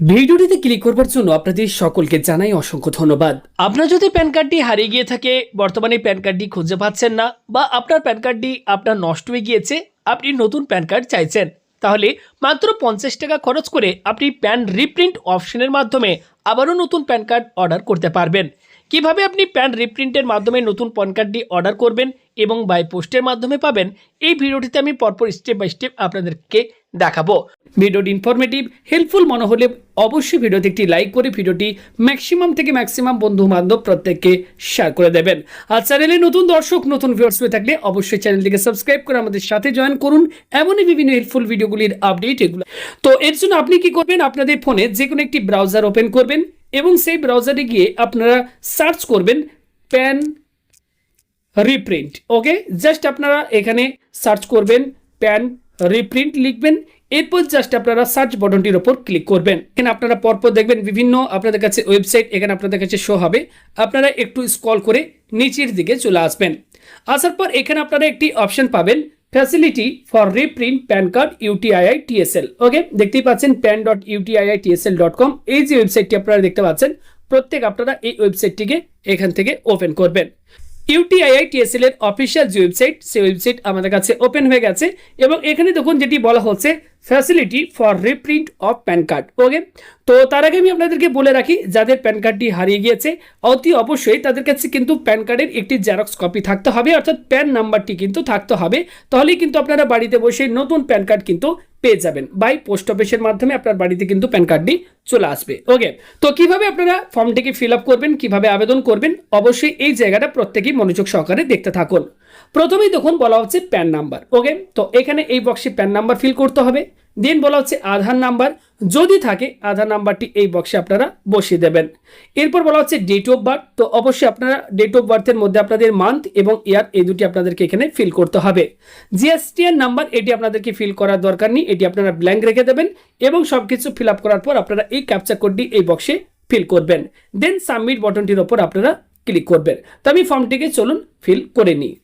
ভিডিওটিতে ক্লিক করবার জন্য আপনাদের সকলকে জানাই অসংখ্য ধন্যবাদ। আপনার যদি প্যান কার্ডটি হারিয়ে গিয়ে থাকে, বর্তমানে প্যান কার্ডটি খুঁজে পাচ্ছেন না বা আপনার প্যান কার্ডটি আপনার নষ্ট হয়ে গিয়েছে, আপনি নতুন প্যান কার্ড চাইছেন, তাহলে মাত্র পঞ্চাশ টাকা খরচ করে আপনি প্যান রিপ্রিন্ট অপশনের মাধ্যমে আবারও নতুন প্যান কার্ড অর্ডার করতে পারবেন। কীভাবে আপনি প্যান রিপ্রিন্টের মাধ্যমে নতুন প্যান কার্ডটি অর্ডার করবেন এবং বাই পোস্টের মাধ্যমে পাবেন, এই ভিডিওটিতে আমি পরপর স্টেপ বাই স্টেপ আপনাদেরকে দেখাবো। ভিডিওটি ইনফরমেটিভ হেল্পফুল মনে হলে অবশ্যই ভিডিওতে একটি লাইক করে ভিডিওটি ম্যাক্সিমাম থেকে ম্যাক্সিমাম বন্ধু বান্ধব প্রত্যেককে শেয়ার করে দেবেন। আর চ্যানেলে নতুন দর্শক, নতুন ভিউয়ার্স হয়ে থাকলে অবশ্যই চ্যানেলটিকে সাবস্ক্রাইব করে আমাদের সাথে জয়েন করুন। এমনই বিভিন্ন হেল্পফুল ভিডিওগুলির আপডেট এগুলো। তো এর জন্য আপনি কি করবেন? আপনাদের ফোনে যে কোনো একটি ব্রাউজার ওপেন করবেন। এবং সেই ব্রাউজারে গিয়ে আপনারা সার্চ করবেন প্যান রিপ্রিন্ট ওকে জাস্ট আপনারা এখানে সার্চ করবেন প্যান রিপ্রিন্ট লিখবেন, এরপর জাস্ট আপনারা সার্চ বটনটির ওপর ক্লিক করবেন। এখানে আপনারা পরপর দেখবেন বিভিন্ন আপনাদের কাছে ওয়েবসাইট এখানে আপনাদের কাছে শো হবে। আপনারা একটু স্ক্রল করে নিচের দিকে চলে আসবেন। আসার পর এখানে আপনারা একটি অপশন পাবেন facility for reprint PAN card UTII TSL okay দেখতেই পাচ্ছেন PAN dot UTII TSL dot com এই যে ওয়েবসাইটটি আপনারা দেখতে পাচ্ছেন, প্রত্যেক আপনারা এই ওয়েবসাইটটিকে এখান থেকে ওপেন করবেন। ইউটিআইআই টিএসএল এর অফিসিয়াল যে ওয়েবসাইট সেই ওয়েবসাইট আমাদের কাছে ওপেন হয়ে গেছে। এবং এখানে দেখুন যেটি বলা হচ্ছে facility for reprint of PAN card okay তো তার আগে আমি আপনাদেরকে বলে রাখি, যাদের প্যান কার্ডটি হারিয়ে গিয়েছে, অতি অবশ্যই তাদের কাছে কিন্তু প্যান কার্ডের একটি জেরক্স কপি থাকতে হবে, অর্থাৎ প্যান নাম্বারটি কিন্তু থাকতে হবে। তাহলেই কিন্তু আপনারা বাড়িতে বসে নতুন প্যান কার্ড কিন্তু পেয়ে যাবেন বাই পোস্ট অফিসের মাধ্যমে আপনার বাড়িতে কিন্তু প্যান কার্ডটি চলে আসবে ওকে তো কীভাবে আপনারা ফর্মটিকে ফিল আপ করবেন, কীভাবে আবেদন করবেন, অবশ্যই এই জায়গাটা প্রত্যেকেই মনোযোগ সহকারে দেখতে থাকুন। প্রথমেই দেখুন বলা হচ্ছে প্যান নাম্বার ওকে তো এখানে এই বক্সে প্যান নাম্বার ফিল করতে হবে। দেন বলা হচ্ছে আধার নাম্বার। যদি থাকে, আধার নাম্বারটি এই বক্সে আপনারা বসিয়ে দেবেন। এরপর বলা হচ্ছে ডেট অফ বার্থ তো অবশ্যই আপনারা ডেট অফ বার্থের মধ্যে আপনাদের মান্থ এবং ইয়ার এই দুটি আপনাদেরকে এখানে ফিল করতে হবে। জিএসটিএন নাম্বার এটি আপনাদেরকে ফিল করার দরকার নেই। এটি আপনারা ব্ল্যাঙ্ক রেখে দেবেন এবং সব কিছু ফিল আপ করার পর আপনারা এই ক্যাপচার কোডটি এই বক্সে ফিল করবেন। দেন সাবমিট বটনটির ওপর আপনারা ক্লিক করবেন। তো আমি ফর্মটিকে চলুন ফিল করে নিই।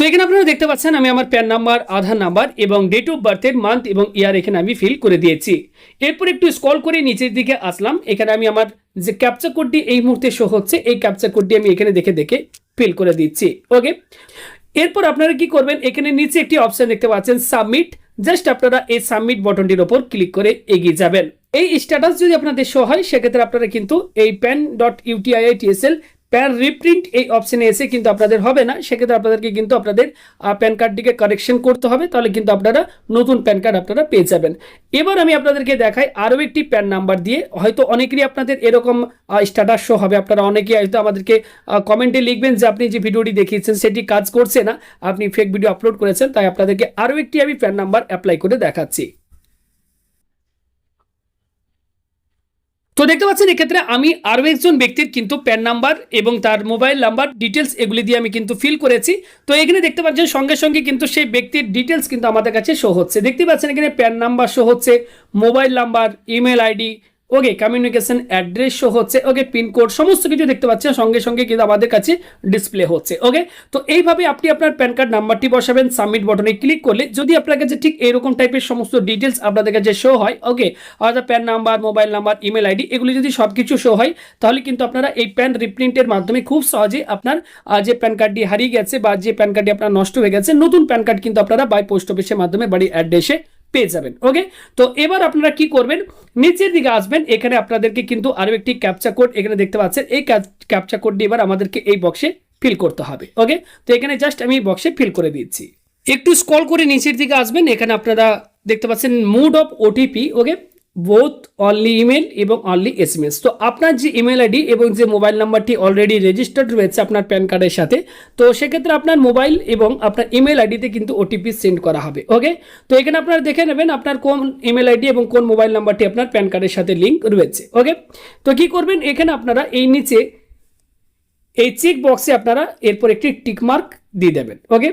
তো এখানে আপনারা দেখতে পাচ্ছেন, আমি আমার প্যান নাম্বার, আধার নাম্বার এবং ডেট অফ বার্থের মান্থ এবং ইয়ার এখানে আমি ফিল করে দিয়েছি। এরপর একটু স্ক্রল করে নিচের দিকে আসলাম। এখানে আমি আমার যে ক্যাপচার কোডটি এই মুহূর্তে শো হচ্ছে, এই ক্যাপচার কোডটি আমি এখানে দেখে দেখে ফিল করে দিচ্ছি। ওকে এরপর আপনারা কি করবেন, এখানে নিচে একটি অপশন দেখতে পাচ্ছেন সাবমিট জাস্ট আপনারা এই সাবমিট বটনটির ওপর ক্লিক করে এগিয়ে যাবেন। এই স্ট্যাটাস যদি আপনাদের শো হয়, সেক্ষেত্রে আপনারা কিন্তু এই PAN dot UTI TSL PAN reprint এই অপশনে এসে কিন্তু আপনাদের হবে না। সেক্ষেত্রে আপনাদেরকে কিন্তু আপনাদের প্যান কার্ডটিকে কারেকশন করতে হবে, তাহলে কিন্তু আপনারা নতুন প্যান কার্ড আপনারা পেয়ে যাবেন। এবার আমি আপনাদেরকে দেখাই আরও একটি প্যান নাম্বার দিয়ে। হয়তো অনেকেরই আপনাদের এরকম স্ট্যাটাস শো হবে। আপনারা অনেকেই হয়তো আমাদেরকে কমেন্টে লিখবেন যে আপনি যে ভিডিওটি দেখিয়েছেন সেটি কাজ করছে না। আপনি ফেক ভিডিও আপলোড করেছেন, তাই আপনাদেরকে আরও একটি আমি প্যান নাম্বার অ্যাপ্লাই করে দেখাচ্ছি। তো দেখতে পাচ্ছেন, এক্ষেত্রে আমি আরও একজন ব্যক্তির কিন্তু প্যান নাম্বার এবং তার মোবাইল নাম্বার ডিটেলস এগুলি দিয়ে আমি কিন্তু ফিল করেছি। তো এখানে দেখতে পাচ্ছেন, সঙ্গে সঙ্গে কিন্তু সেই ব্যক্তির ডিটেলস কিন্তু আমাদের কাছে শো হচ্ছে। দেখতে পাচ্ছেন, এখানে প্যান নাম্বার শো হচ্ছে, mobile number, email ID okay communication address show হচ্ছে ওকে পিনকোড সমস্ত কিছু দেখতে পাচ্ছেন, সঙ্গে সঙ্গে কিন্তু আমাদের কাছে ডিসপ্লে হচ্ছে ওকে তো এইভাবে আপনি আপনার প্যান কার্ড নাম্বারটি বসাবেন সাবমিট বটনে ক্লিক করলে, যদি আপনার কাছে ঠিক এরকম টাইপের সমস্ত ডিটেলস আপনাদের কাছে শো হয় ওকে অর্থাৎ PAN number mobile number email ID এগুলি যদি সব কিছু শো হয়, তাহলে কিন্তু আপনারা এই প্যান রিপ্রিন্টের মাধ্যমে খুব সহজে আপনার যে প্যান কার্ডটি হারিয়ে গেছে বা যে প্যান কার্ডটি আপনার নষ্ট হয়ে গেছে, নতুন প্যান কার্ড কিন্তু আপনারা বাই পোস্ট অফিসের মাধ্যমে বাড়ির অ্যাড্রেসে পেয়ে যাবেন ওকে তো এবার আপনারা কি করবেন? নিচের দিকে আসবেন, এখানে আপনাদেরকে কিন্তু আরও একটি ক্যাপচা কোড এখানে দেখতে পাচ্ছেন। এই ক্যাপচা কোডটি এবার আমাদেরকে এই বক্সে ফিল করতে হবে ওকে তো এখানে জাস্ট আমি বক্সে ফিল করে দিচ্ছি। একটু স্কল করে নিচের দিকে আসবেন, এখানে আপনারা দেখতে পাচ্ছেন mode of OTP okay both only email এবং অনলি এস এম এস তো আপনার যে ইমেল আইডি এবং যে মোবাইল নাম্বারটি অলরেডি রেজিস্টার্ড রয়েছে আপনার প্যান কার্ডের সাথে, তো সেক্ষেত্রে আপনার মোবাইল এবং আপনার ইমেল আইডিতে কিন্তু ওটিপি সেন্ড করা হবে ওকে তো এখানে আপনারা দেখে নেবেন আপনার কোন ইমেল আইডি এবং কোন মোবাইল নাম্বারটি আপনার প্যান কার্ডের সাথে লিঙ্ক রয়েছে ওকে তো কি করবেন? এখানে আপনারা এই নিচে এই চেক বক্সে আপনারা এরপর একটি টিক মার্ক দিয়ে দেবেন ওকে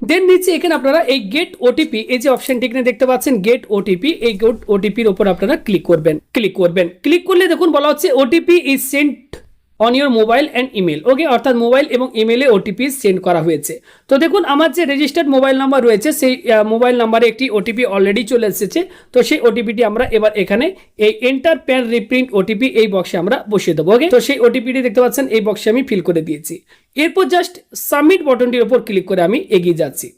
দেন নিচে এখানে আপনারা এই গেট ওটিপি এই যে অপশনটি এখানে দেখতে পাচ্ছেন গেট ওটিপি এই গেট ওটিপির ওপর আপনারা ক্লিক করবেন ক্লিক করবেন। ক্লিক করলে দেখুন বলা হচ্ছে OTP is sent on your mobile and email okay অর্থাৎ মোবাইল এবং ইমেলে ওটিপি সেন্ড করা হয়েছে। তো দেখুন, আমার যে রেজিস্টার্ড মোবাইল নাম্বার রয়েছে, সেই মোবাইল নাম্বারে একটি ওটিপি অলরেডি চলে এসেছে। তো সেই ওটিপিটি আমরা এবার এখানে এই এন্টার প্যান রিপ্রিন্ট ওটিপি এই বক্সে আমরা বসিয়ে দেবো ওকে তো সেই ওটিপিটি দেখতে পাচ্ছেন, এই বক্সে আমি ফিল করে দিয়েছি। এরপর জাস্ট সাবমিট বটনটির ওপর ক্লিক করে আমি এগিয়ে যাচ্ছি।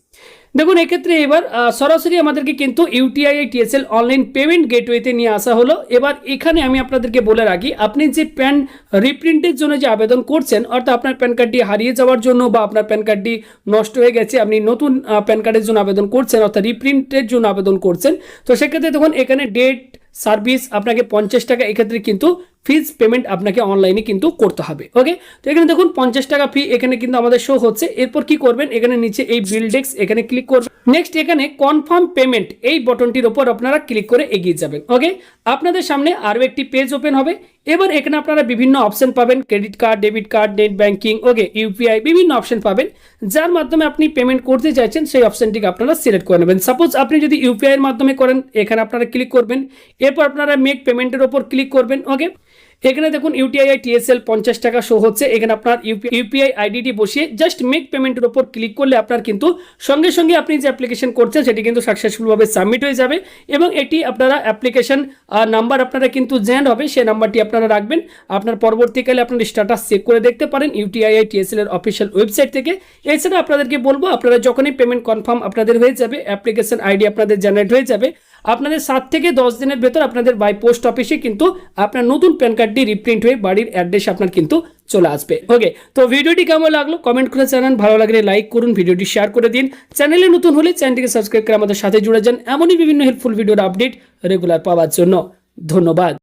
দেখুন, এক্ষেত্রে এবার সরাসরি আমাদেরকে কিন্তু ইউটিআই টিএসএল অনলাইন পেমেন্ট গেটওয়েতে নিয়ে আসা হলো। এবার এখানে আমি আপনাদেরকে বলে রাখি, আপনি যে প্যান রিপ্রিন্টের জন্য যে আবেদন করছেন, অর্থাৎ আপনার প্যান কার্ডটি হারিয়ে যাওয়ার জন্য বা আপনার প্যান কার্ডটি নষ্ট হয়ে গেছে, আপনি নতুন প্যান কার্ডের জন্য আবেদন করছেন, অর্থাৎ রিপ্রিন্টের জন্য আবেদন করছেন, তো সেক্ষেত্রে দেখুন, এখানে ডেট সার্ভিস আপনাকে পঞ্চাশ টাকা, এক্ষেত্রে কিন্তু ফিজ পেমেন্ট আপনাকে অনলাইনে কিন্তু করতে হবে ওকে তো এখানে দেখুন, পঞ্চাশ টাকা ফি এখানে কিন্তু আমাদের শো হচ্ছে। এরপর কি করবেন? এখানে নিচে এই বিল ডেক্স এখানে ক্লিক করবেন। নেক্সট এখানে কনফার্ম পেমেন্ট এই বটনটির ওপর আপনারা ক্লিক করে এগিয়ে যাবেন ওকে আপনাদের সামনে আরও একটি পেজ ওপেন হবে। এবার এখানে আপনারা বিভিন্ন অপশন পাবেন credit card debit card net banking okay UPI বিভিন্ন অপশন পাবেন। যার মাধ্যমে আপনি পেমেন্ট করতে চাইছেন, সেই অপশনটিকে আপনারা সিলেক্ট করে নেবেন। সাপোজ আপনি যদি ইউপিআই এর মাধ্যমে করেন, এখানে আপনারা ক্লিক করবেন। এরপর আপনারা মেক পেমেন্টের ওপর ক্লিক করবেন ওকে এখানে দেখুন ইউটিআই টিএসএল পঞ্চাশ টাকা শো হচ্ছে। এখানে আপনার ইউপিআই আইডিটি বসিয়ে জাস্ট মেক পেমেন্টের ওপর ক্লিক করলে আপনার কিন্তু সঙ্গে সঙ্গে আপনি যে অ্যাপ্লিকেশন করছেন, সেটি কিন্তু সাকসেসফুলভাবে সাবমিট হয়ে যাবে এবং এটি আপনারা অ্যাপ্লিকেশন নাম্বার আপনারা কিন্তু জেন্ড হবে, সেই নাম্বারটি আপনারা রাখবেন। আপনার পরবর্তীকালে আপনার স্ট্যাটাস চেক করে দেখতে পারেন ইউটিআই টিএসএল এর অফিসিয়াল ওয়েবসাইট থেকে। এছাড়া আপনাদেরকে বলব, আপনারা যখনই পেমেন্ট কনফার্ম আপনাদের হয়ে যাবে অ্যাপ্লিকেশন আইডি আপনাদের জেনারেট হয়ে যাবে। আপনাদের সাত থেকে দশ দিনের ভেতর আপনাদের বাই পোস্ট অফিসে কিন্তু আপনার নতুন প্যান কার্ডটি রিপ্রিন্ট হয়ে বাড়ির অ্যাড্রেস আপনার কিন্তু চলে আসবে। ওকে তো ভিডিওটি কেমন লাগল কমেন্ট করে জানান। ভালো লাগলে লাইক করুন, ভিডিওটি শেয়ার করে দিন। চ্যানেলে নতুন হলে চ্যানেলটিকে সাবস্ক্রাইব করে আমাদের সাথে জুড়ে যান। এমনই বিভিন্ন হেল্পফুল ভিডিওর আপডেট রেগুলার পাওয়ার জন্য। ধন্যবাদ।